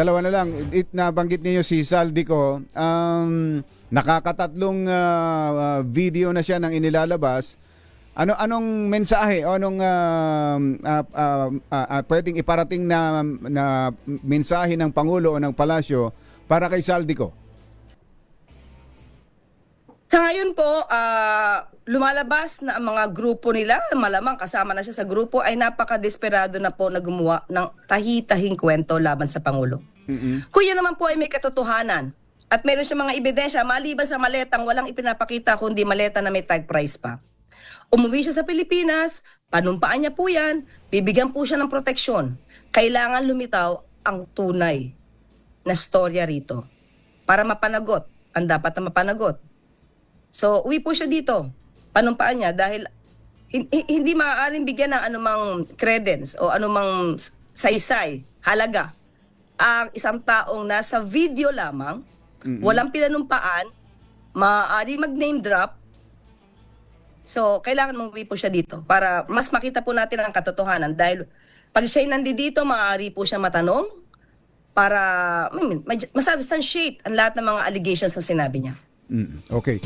dalawa na lang. It, nabanggit niyo si Saldico. Um, nakakatatlong ah, video na siya nang inilalabas. Ano anong mensahe o anong ah, ah, ah, ah, ah, pwedeng iparating na na mensahe ng pangulo o ng palasyo para kay Saldico? Sa ngayon po, ah, lumalabas na ang mga grupo nila, malamang kasama na siya sa grupo, ay napaka-desperado na po na gumawa ng tahi-tahing kwento laban sa Pangulo. Kuya naman po ay may katotohanan. At meron siya mga ebidensya, maliban sa maletang walang ipinapakita kundi maleta na may tag price pa. Umuwi siya sa Pilipinas, panumpaan niya po yan, bibigyan po siya ng proteksyon. Kailangan lumitaw ang tunay na storya rito para mapanagot ang dapat na mapanagot. So, uwi po siya dito. Panumpaan niya dahil hin- hi- hindi maaaring bigyan ng anumang credence o anumang saysay, halaga ang isang taong nasa video lamang, walang pinanumpaan, maaari mag-name drop, So, kailangan umuwi po siya dito para mas makita po natin ang katotohanan dahil pag siya'y nandito, maaari po siya matanong para I mean, ma- masubstantiate ang lahat ng mga allegations na sinabi niya. Mm, okay.